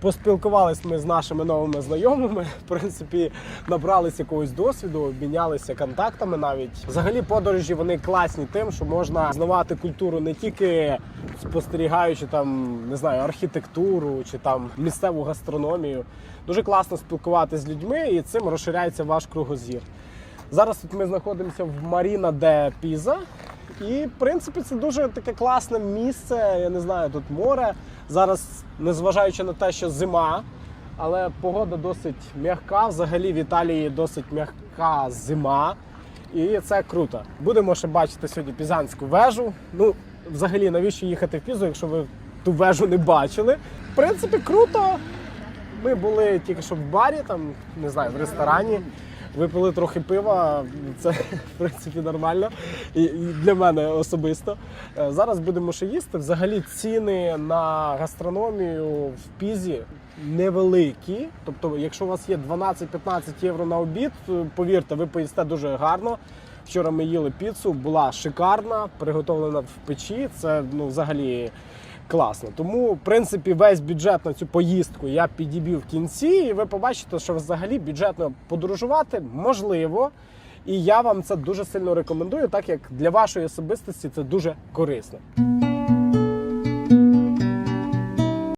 Поспілкувались ми з нашими новими знайомими. В принципі, набралися якогось досвіду, обмінялися контактами навіть. Взагалі, подорожі вони класні тим, що можна знавати культуру не тільки спостерігаючи там, не знаю, архітектуру чи там місцеву гастрономію. Дуже класно спілкуватися з людьми, і цим розширяється ваш кругозір. Зараз тут ми знаходимося в Маріна де Піза. І, в принципі, це дуже таке класне місце. Я не знаю, тут море. Зараз, незважаючи на те, що зима, але погода досить м'яка. Взагалі в Італії досить м'яка зима. І це круто. Будемо ще бачити сьогодні пізанську вежу. Ну, взагалі, навіщо їхати в Пізу, якщо ви ту вежу не бачили? В принципі, круто. Ми були тільки що в барі, там, не знаю, в ресторані. Випили трохи пива, це в принципі нормально. І, для мене особисто. Е, Зараз будемо ще їсти. Взагалі ціни на гастрономію в Пізі невеликі. Тобто, якщо у вас є 12-15 євро на обід, е, повірте, ви поїсте дуже гарно. Вчора ми їли піцу, була шикарна, приготовлена в печі. Це ну, взагалі класно. Тому, в принципі, весь бюджет на цю поїздку я підіб'ю в кінці, і ви побачите, що взагалі бюджетно подорожувати можливо. І я вам це дуже сильно рекомендую, так як для вашої особистості це дуже корисно.